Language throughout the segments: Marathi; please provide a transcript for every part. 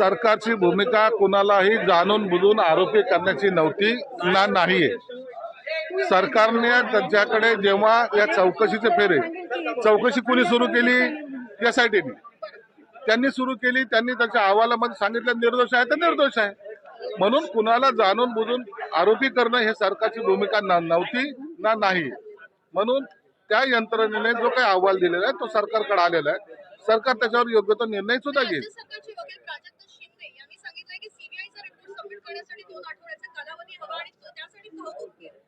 सरकारची भूमिका कुणालाही जाणून बुजून आरोपी करण्याची नव्हती ना नाहीये. सरकारने त्यांच्याकडे जेव्हा या चौकशीचे फेरे चौकशी कुणी सुरू केली? एस आय टीने त्यांनी सुरू केली त्यांनी त्याच्या अहवालामध्ये सांगितलं निर्दोष आहे तर निर्दोष आहे. म्हणून कुणाला जाणून बुजून आरोपी करणं हे सरकारची भूमिका न- नव्हती ना नाही म्हणून त्या यंत्रणेने जो काही अहवाल दिलेला आहे तो सरकारकडे आलेला आहे. सरकार त्याच्यावर योग्य तो निर्णय सुद्धा घेईल राज्य सरकारचे वकील प्राजक्त शिंदे यांनी सांगितलंय की सीबीआयचा रिपोर्ट सबमिट करण्यासाठी दोन आठवड्याचा कालावधी हवा आणि तो- त्यासाठी तहकूब केलं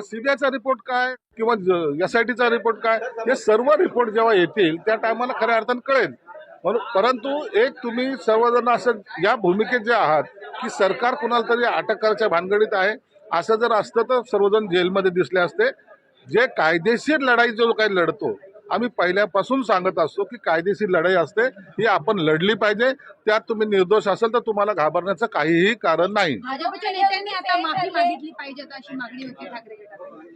का सीबीआयचा रिपोर्ट काय किंवा एस आय रिपोर्ट काय? हे सर्व रिपोर्ट जेव्हा येतील त्या टायमाला खऱ्या अर्थानं कळेल. म्हणून परंतु एक तुम्ही सर्वजण असं या भूमिकेत जे आहात की सरकार कुणाला तरी अटक करायच्या भानगडीत आहे असं जर असतं तर सर्वजण जेलमध्ये दिसले असते. जे कायदेशीर लढाई जो काही लढतो आम्ही पहिल्यापासून सांगत असतो की कायदेशीर लढाई असते ही आपण लढली पाहिजे. त्यात तुम्ही निर्दोष असेल तर तुम्हाला घाबरण्याचं काहीही कारण नाही. भाजपच्या आता माफी मागितली पाहिजे अशी मागणी होती ठाकरे गटाकडून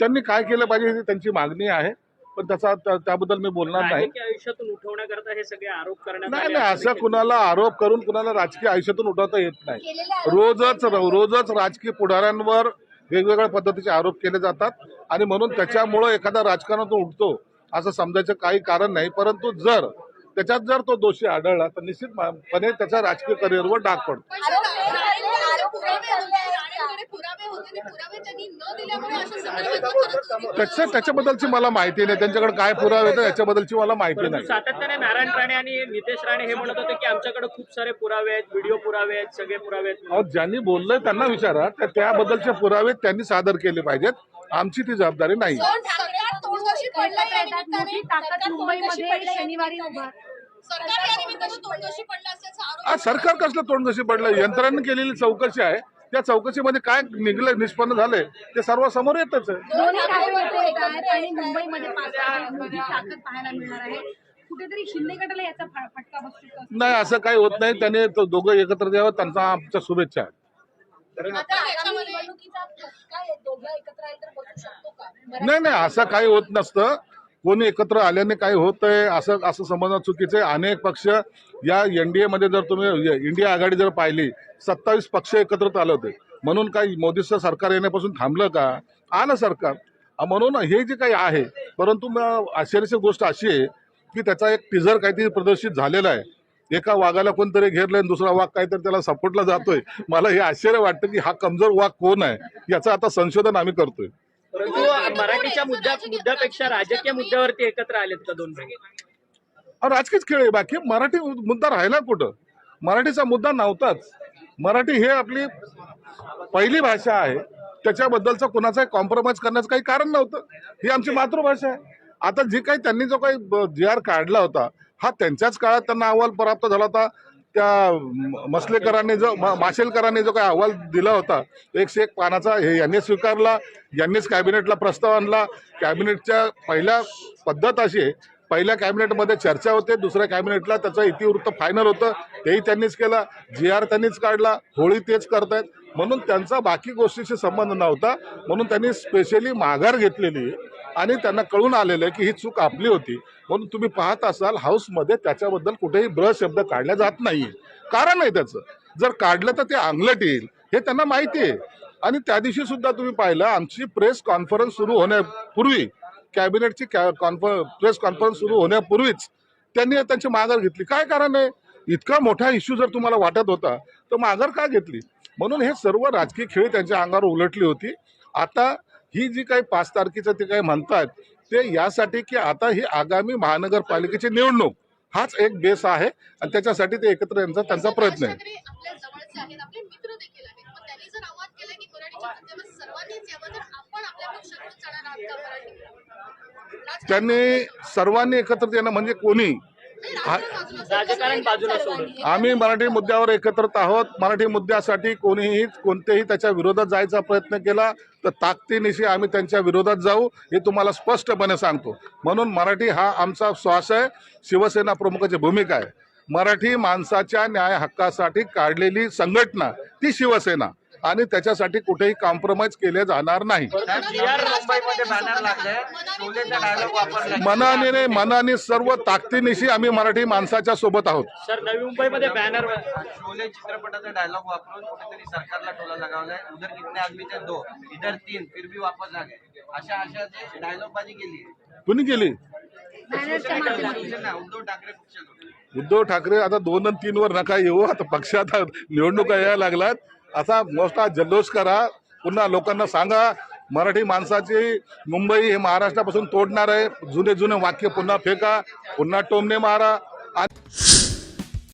त्यांनी काय केलं पाहिजे ही त्यांची मागणी आहे पण त्याचा त्या- त्याबद्दल मी बोलणार नाही राजकीय आयुष्यातून उठवण्याकरता हे सगळे आरोप करण्यात नाही नाही असं असं कुणाला आरोप करून कुणाला राजकीय आयुष्यातून उठवता येत नाही. रोजच रोजच राजकीय पुढाऱ्यांवर वेगवेगळ्या पद्धतीचे आरोप केले जातात आणि म्हणून त्याच्यामुळं एखादा राजकारणातून उठतो असं समजायचं काही कारण नाही. परंतु जर त्याच्यात जर तो दोषी आढळला तर निश्चितपणे त्याच्या राजकीय करिअरवर डाग पडतो पण राणेंकडे पुरावे होते राणेंकडे पुरावे होते ते पुरावे त्यांनी न दिल्यामुळे अशा संदर्भात खरं तर त्याच्या त्याच्याबद्दलची मला माहिती नाही. त्यांच्याकडे काय पुरावे आहेत याच्याबद्दलची मला माहिती नाही. सातत्याने नारायण राणे आणि नितेश राणे हे म्हणत होते की आमच्याकडे खूप सारे पुरावे आहेत व्हिडिओ पुरावे आहेत सगळे पुरावे आहेत. ज्यांनी बोललंय त्यांना विचारा. त्या- त्याबद्दलचे पुरावे त्यांनी सादर केले पाहिजेत. आमची ती जबाबदारी नाही. सरकार कसलं तोंड कशी पडलं? यंत्रणांनी केलेली चौकशी आहे. त्या चौकशीमध्ये काय निघलं निष्पन्न झालंय ते सर्व समोर येतच आहे. दोन्ही कार्यकर्ते येत आहेत आणि मुंबईमध्ये पाच तारखेला मोठी ताकद पाहायला मिळणार आहे. कुठेतरी शिंदे गटाला याचा फा- फटका बसू शकतो नाही असं काही होत नाही. त्याने तो दोघं एकत्र द्यावं त्यांचा आमच्या शुभेच्छा आहेत. आता याच्यामध्ये निवडणुकीचा काय दोघं एकत्र आले तर बसू शकतो का? नाही नाही असं काही होत नसतं. कोणी एकत्र आल्याने काय होत आहे असं असं समजणं चुकीचं आहे. अनेक पक्ष या एन डी एमध्ये जर तुम्ही इंडिया आघाडी जर पाहिली सत्तावीस पक्ष एकत्र आले होते म्हणून काही मोदीचं सरकार येण्यापासून थांबलं का? आलं सरकार. म्हणून हे जे काही आहे परंतु आश्चर्याची गोष्ट अशी आहे की त्याचा एक टीझर काहीतरी प्रदर्शित झालेला आहे. एका वाघाला कोणतरी घेरलंय आणि दुसरा वाघ काहीतरी त्याला सपोर्टला जातोय. मला हे आश्चर्य वाटतं की हा कमजोर वाघ कोण आहे? याचं आता संशोधन आम्ही करतोय. परंतु मराठीच्या मुद्द्या मुद्द्यापेक्षा राजकीय मुद्द्यावरती एकत्र आलेत का दोन भाई हा राजकीयच खेळ आहे. बाकी मराठी मुद्दा राहिला कुठं? मराठीचा मुद्दा नव्हताच. मराठी हे आपली पहिली भाषा आहे. त्याच्याबद्दलचं कुणाचा कॉम्प्रोमाइज करण्याचं काही कारण नव्हतं. ही आमची मातृभाषा आहे. आता जे काही त्यांनी जो काही जी आर काढला होता हा त्यांच्याच काळात त्यांना अहवाल प्राप्त झाला होता. त्या मसलेकरांनी जो माशेलकरांनी जो काही अहवाल दिला होता एकशे एक पानाचा हे यांनी स्वीकारला यांनीच कॅबिनेटला प्रस्ताव आणला. कॅबिनेटच्या पहिल्या पद्धत अशी आहे पहिल्या कॅबिनेटमध्ये चर्चा होते दुसऱ्या कॅबिनेटला त्याचं इतिवृत्त फायनल होतं तेही त्यांनीच केलं जी आर त्यांनीच काढला होळी तेच करतायत. म्हणून त्यांचा बाकी गोष्टीशी संबंध नव्हता म्हणून त्यांनी स्पेशली माघार घेतलेली आहे. आणि त्यांना कळून आलेलं आहे की ही चूक आपली होती. म्हणून तुम्ही पाहत असाल हाऊसमध्ये त्याच्याबद्दल कुठेही ब्र शब्द काढला जात नाही. कारण आहे त्याचं. जर काढलं तर ते अंगलट येईल. हे त्यांना माहिती आहे. आणि त्या दिवशी सुद्धा तुम्ही पाहिलं आमची प्रेस कॉन्फरन्स सुरू होण्यापूर्वी कॅबिनेटची कॅ कॉन्फर प्रेस कॉन्फरन्स सुरू होण्यापूर्वीच त्यांनी त्यांची माघार घेतली. काय कारण आहे? इतका मोठा इश्यू जर तुम्हाला वाटत होता तर माघार का घेतली? म्हणून हे सर्व राजकीय खेळ त्यांच्या अंगावर उलटली होती. आता ही जी काही पाच तारखेचं ते काही म्हणतात ते यासाठी की आता ही आगामी महानगरपालिकेची निवडणूक हाच एक बेस आहे आणि त्याच्यासाठी ते एकत्र यांचा त्यांचा प्रयत्न आहे. त्यांनी सर्वांनी एकत्र येणं म्हणजे कोणी राजकारण बाजूला. सोडून. आम्ही मराठी मुद्द्यावर एकत्रित आहोत मराठी मुद्द्यासाठी कोणीही कोणत्याही त्याच्या विरोधात जायचा प्रयत्न केला तर ताकदीनिशी आम्ही त्यांच्या विरोधात जाऊ हे तुम्हाला स्पष्टपणे सांगतो म्हणून मराठी हा आमचा श्वास आहे शिवसेना प्रमुखाची भूमिका आहे मराठी माणसाच्या न्याय हक्कासाठी काढलेली संघटना ती शिवसेना आणि त्याच्यासाठी कुठेही कॉम्प्रोमाइज केले जाणार नाही. मनाने नाही, मनाने सर्व ताकदीनिशी आम्ही मराठी माणसाच्या सोबत आहोत. सर नवी मुंबईमध्ये बॅनर शोले चित्रपटाचा डायलॉग वापरून कुठेतरी सरकारला टोला लगावलाय. उधर कितने आदमी थे दो. इधर तीन. फिर भी वापस आ गए अशा अशा डायलॉग बाजी केली. कुणी केली? उद्धव ठाकरे उद्धव ठाकरे आता दोन आणि तीन वर नका येऊ. आता पक्षात निवडणुका यायला लागल्यात. असा मोठा जल्लोष करा. पुन्हा लोकांना सांगा मराठी माणसाची मुंबई हे महाराष्ट्रापासून तोडणार आहे. जुने जुने वाक्य पुन्हा फेका पुन्हा टोमणे मारा. आणि